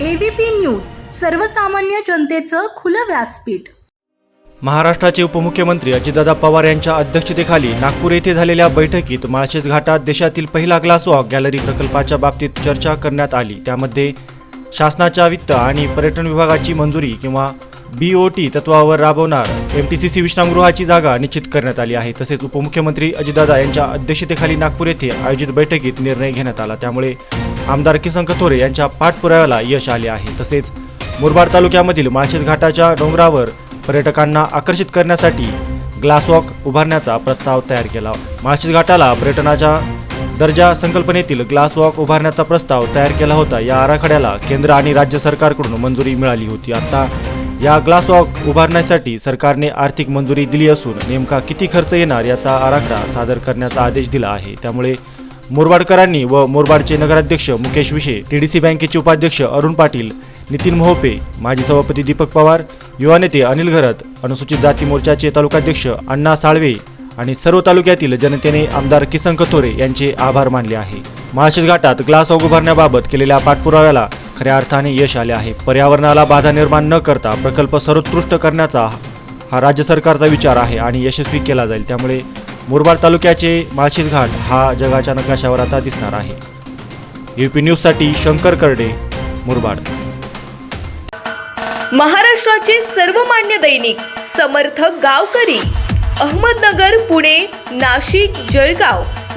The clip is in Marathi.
एबीपी न्यूज सर्वसामान्य जनतेचं खुलं व्यासपीठ. महाराष्ट्राचे उपमुख्यमंत्री अजितदादा पवार यांच्या अध्यक्षतेखाली नागपूर येथे झालेल्या बैठकीत माळशेज घाटात देशातील पहिला ग्लास वॉक गॅलरी प्रकल्पाच्या बाबतीत चर्चा करण्यात आली. त्यामध्ये शासनाच्या वित्त आणि पर्यटन विभागाची मंजुरी किंवा बी ओ टी तत्वावर राबवणार एम टी सी सी विश्रामगृहाची जागा निश्चित करण्यात आली आहे. तसेच उपमुख्यमंत्री अजितदादा यांच्या अध्यक्षतेखाली नागपूर येथे आयोजित बैठकीत निर्णय घेण्यात आला. त्यामुळे आमदार किसन कथोरे यांच्या पाठपुराव्याला यश आले आहे. तसेच मुरबाड तालुक्यामधील माळशेज घाटाच्या डोंगरावर पर्यटकांना आकर्षित करण्यासाठी ग्लासवॉक उभारण्याचा प्रस्ताव तयार केला. माळशेज घाटाला पर्यटनाच्या दर्जा संकल्पनेतील ग्लासवॉक उभारण्याचा प्रस्ताव तयार केला होता. या आराखड्याला केंद्र आणि राज्य सरकारकडून मंजुरी मिळाली होती. आता या ग्लास वॉक उभारण्यासाठी सरकारने आर्थिक मंजुरी दिली असून नेमका किती खर्च येणार याचा आराखडा सादर करण्याचा आदेश दिला आहे. त्यामुळे मुरबाडकरांनी व मुरबाडचे नगराध्यक्ष मुकेश विशे टीडीसी बँकेचे उपाध्यक्ष अरुण पाटील नितीन मोहोपे माजी सभापती दीपक पवार युवा नेते अनिल घरत अनुसूचित जाती मोर्चाचे तालुकाध्यक्ष अण्णा साळवे आणि सर्व तालुक्यातील जनतेने आमदार किसन कथोरे यांचे आभार मानले आहे. माळशेज घाटात ग्लास ऑग उभारण्याबाबत केलेल्या पाठपुराव्याला खऱ्या अर्थाने यश आले आहे. पर्यावरणाला बाधा निर्माण न करता प्रकल्प सर्वोत्कृष्ट करण्याचा हा राज्य सरकारचा विचार आहे आणि यशस्वी केला जाईल. त्यामुळे मुरबाड तालुक्याचे माळशेज घाट हा जगाच्या नकाशावर आता दिसणार आहे. युपी न्यूजसाठी शंकर करडे मुरबाड. महाराष्ट्राचे सर्वमान्य दैनिक समर्थ गावकरी अहमदनगर पुणे नाशिक जळगाव.